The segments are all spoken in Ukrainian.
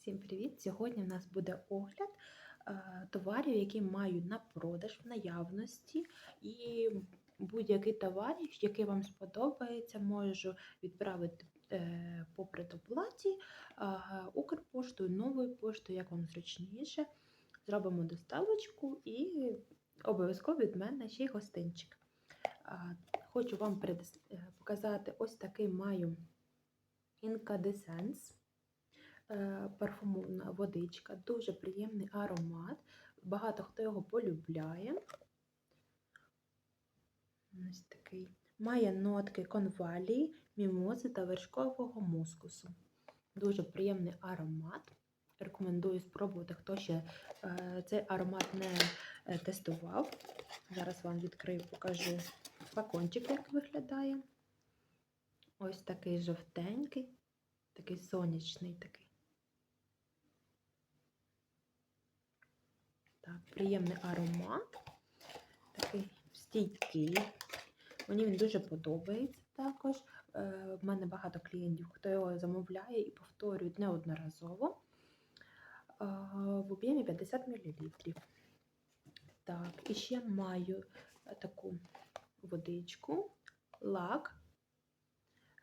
Всім привіт! Сьогодні в нас буде огляд е, товарів, які мають на продаж в наявності. І будь-який товар, який вам сподобається, можу відправити е, по предоплаті е, Укрпоштою, новою поштою, як вам зручніше. Зробимо доставочку і обов'язково від мене ще й гостинчик. Хочу вам показати ось такий маю е, парфумовна водичка, дуже приємний аромат. Багато хто його полюбляє. Ось такий. Має нотки конвалії, мімози та вершкового мускусу. Дуже приємний аромат. Рекомендую спробувати, хто ще е, цей аромат не е, тестував. Зараз вам відкрию, покажу флакончик, як виглядає. Ось такий жовтенький, такий сонячний такий. Так, приємний аромат, такий стійкий. Мені він дуже подобається також. Е, В мене багато клієнтів, хто його замовляє і повторюють неодноразово. Е, В об'ємі 50 мл. Так, і ще маю таку водичку, лак.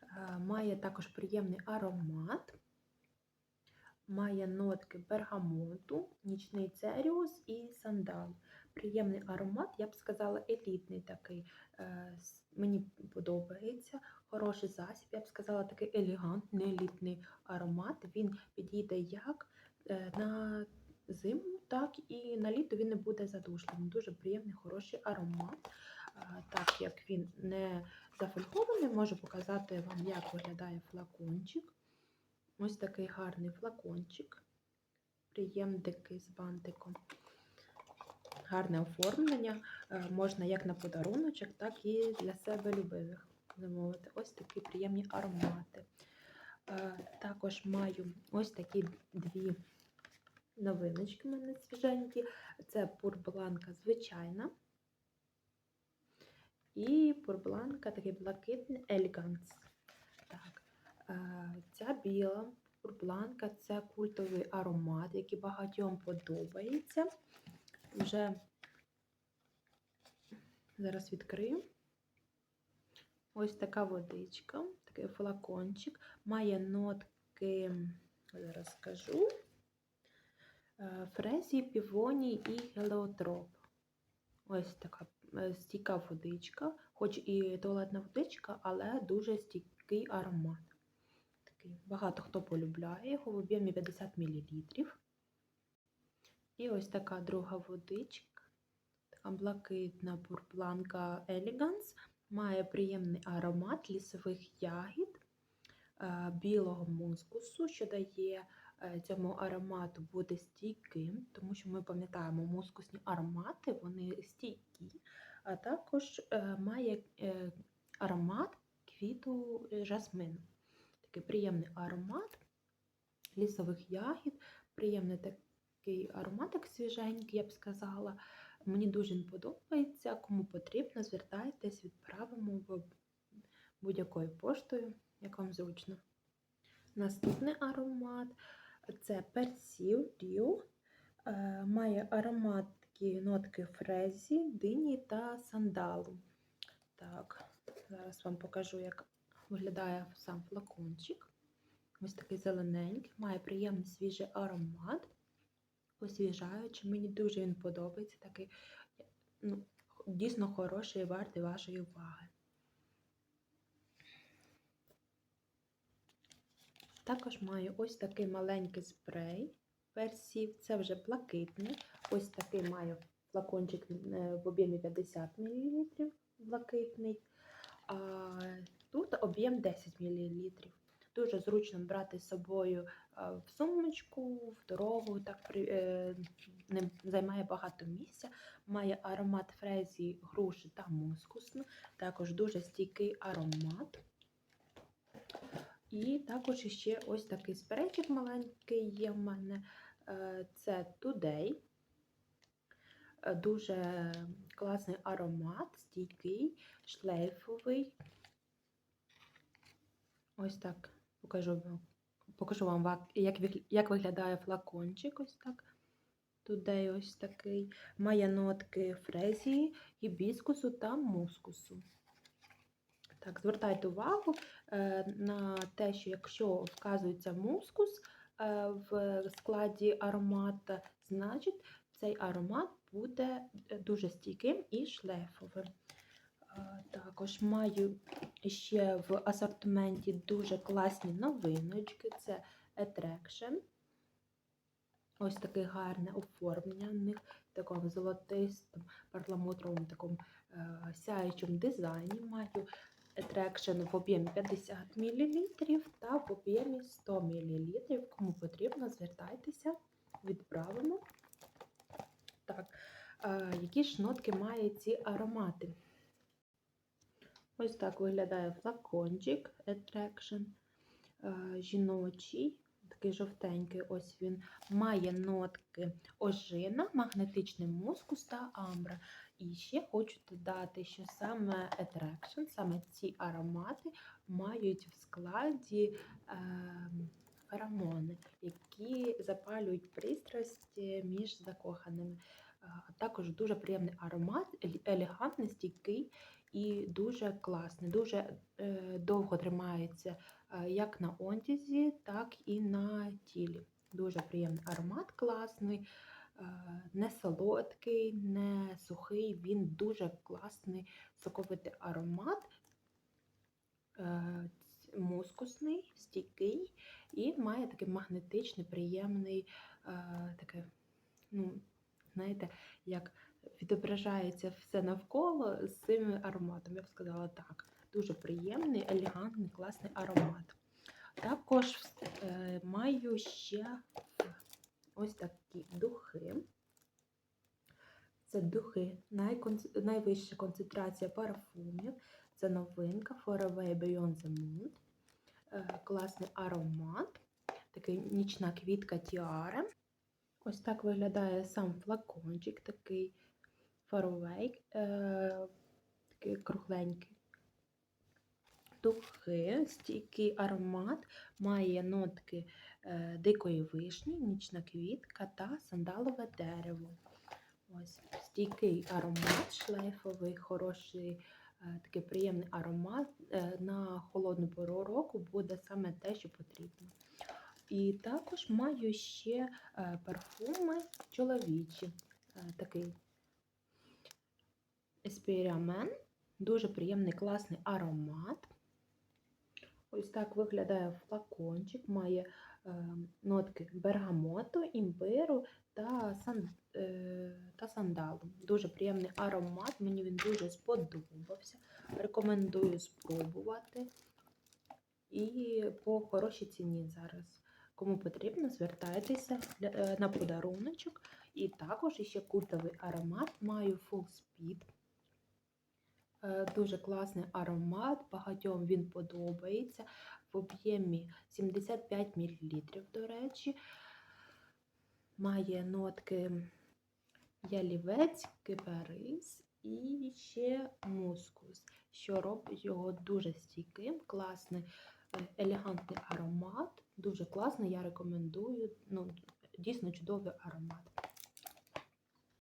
Е, Має також приємний аромат. Має нотки бергамоту, нічний церіус і сандал. Приємний аромат, я б сказала, елітний такий. Е, Мені подобається. Хороший засіб, я б сказала, такий елегантний елітний аромат. Він підійде як е, на зиму, так і на літо він не буде задушливим. Дуже приємний, хороший аромат. Е, Так як він не зафольгований, можу показати вам, як виглядає флакончик. Ось такий гарний флакончик. Приємдики з бантиком. Гарне оформлення. Е, Можна як на подаруночок, так і для себе любимих замовити. Ось такі приємні аромати. Е, Також маю ось такі дві новиночки у мене свіженькі. Це пурбланка звичайна. І пурбланка такий блакитний елеганс. Е, Ця біла пурбланка це культовий аромат, який багатьом подобається. Вже зараз відкрию. Ось така водичка, такий флакончик. Має нотки, зараз скажу, е, фрезі, півоні і геліотроп. Ось така е, стійка водичка, хоч і туалетна водичка, але дуже стійкий аромат. Такий. Багато хто полюбляє його в об'ємі 50 мл. І ось така друга водичка, така блакитна пурпланка Elegance. Має приємний аромат лісових ягід, е, білого мускусу, що дає е, цьому аромату бути стійким, тому що ми пам'ятаємо, мускусні аромати вони стійкі, а також е, має аромат квіту жасмину. Такий приємний аромат лісових ягід, приємний такий ароматик свіженький, я б сказала. Мені дуже він подобається. Кому потрібно, звертайтесь, відправимо будь-якою поштою, як вам зручно. Наступний аромат це персів Діо. Е, Має аромат такі нотки фрезі, дині та сандалу. Так, зараз вам покажу, як виглядає сам флакончик. Ось такий зелененький, має приємний свіжий аромат, освіжаючий. Мені дуже він подобається. Такий ну, дійсно хороший і вартий вашої уваги. Також маю ось такий маленький спрей персів. Це вже блакитний. Ось такий маю флакончик е, в об'ємі 50 мл блакитний. А тут об'єм 10 мл. Дуже зручно брати з собою в сумочку, в дорогу, так не займає багато місця. Має аромат фрезі, груші та мускусу. Також дуже стійкий аромат. І також ще ось такий спрейчик маленький є в мене. Е, Це Today. Е, Дуже класний аромат, стійкий, шлейфовий. Ось так покажу вам покажу вам, як, виглядає флакончик. Ось так. Туди ось такий. Має нотки фрезії, гібіскусу та мускусу. Так, звертайте увагу е, на те, що якщо вказується мускус е, в складі аромата, значить цей аромат буде е, дуже стійким і шлейфовим. Також маю ще в асортименті дуже класні новиночки. Це Attraction. Ось таке гарне оформлення в них в такому золотистому перламутровому такому е, сяючому дизайні. Маю Attraction в об'ємі 50 мл та в об'ємі 100 мл. Кому потрібно, звертайтеся, відправимо. Так, е, які ж нотки мають ці аромати? Ось так виглядає флакончик Attraction е, жіночий, такий жовтенький. Ось він має нотки ожина, магнетичний мускус та амбра. І ще хочу додати, що саме Attraction, саме ці аромати мають в складі е, феромони, які запалюють пристрасть між закоханими. Е, Також дуже приємний аромат, елегантний, стійкий і дуже класний, дуже е, довго тримається е, як на одязі, так і на тілі. Дуже приємний аромат, класний, е, не солодкий, не сухий. Він дуже класний соковитий аромат, мускусний, стійкий і має такий магнетичний, приємний, таке, ну, знаєте, як відображається все навколо з цим ароматом. Я б сказала так. Дуже приємний, елегантний, класний аромат. Також е, маю ще ось такі духи. Це духи, найвища концентрація парфумів. Це новинка Forever Beyond the Moon. Е, класний аромат. Такий нічна квітка тіари. Ось так виглядає сам флакончик, такий фаровей, е, такий кругленький. Духи, стійкий аромат, має нотки е, дикої вишні, нічна квітка та сандалове дерево. Ось стійкий аромат, шлейфовий, хороший, е, такий приємний аромат. Е, на холодну пору року буде саме те, що потрібно. І також маю ще е, парфуми чоловічі. Е, такий Еспіріамен. Дуже приємний класний аромат. Ось так виглядає флакончик, має е, нотки бергамоту, імбиру та, сан, е, та сандалу. Дуже приємний аромат, мені він дуже сподобався. Рекомендую спробувати. І по хорошій ціні зараз. Кому потрібно, звертайтеся е, на подаруночок. І також ще культовий аромат маю Full Speed. Е, Дуже класний аромат, багатьом він подобається. В об'ємі 75 мл, до речі. Має нотки ялівець, кипарис і ще мускус, що робить його дуже стійким, класний, е, елегантний аромат. Дуже класний, я рекомендую. Ну, дійсно чудовий аромат.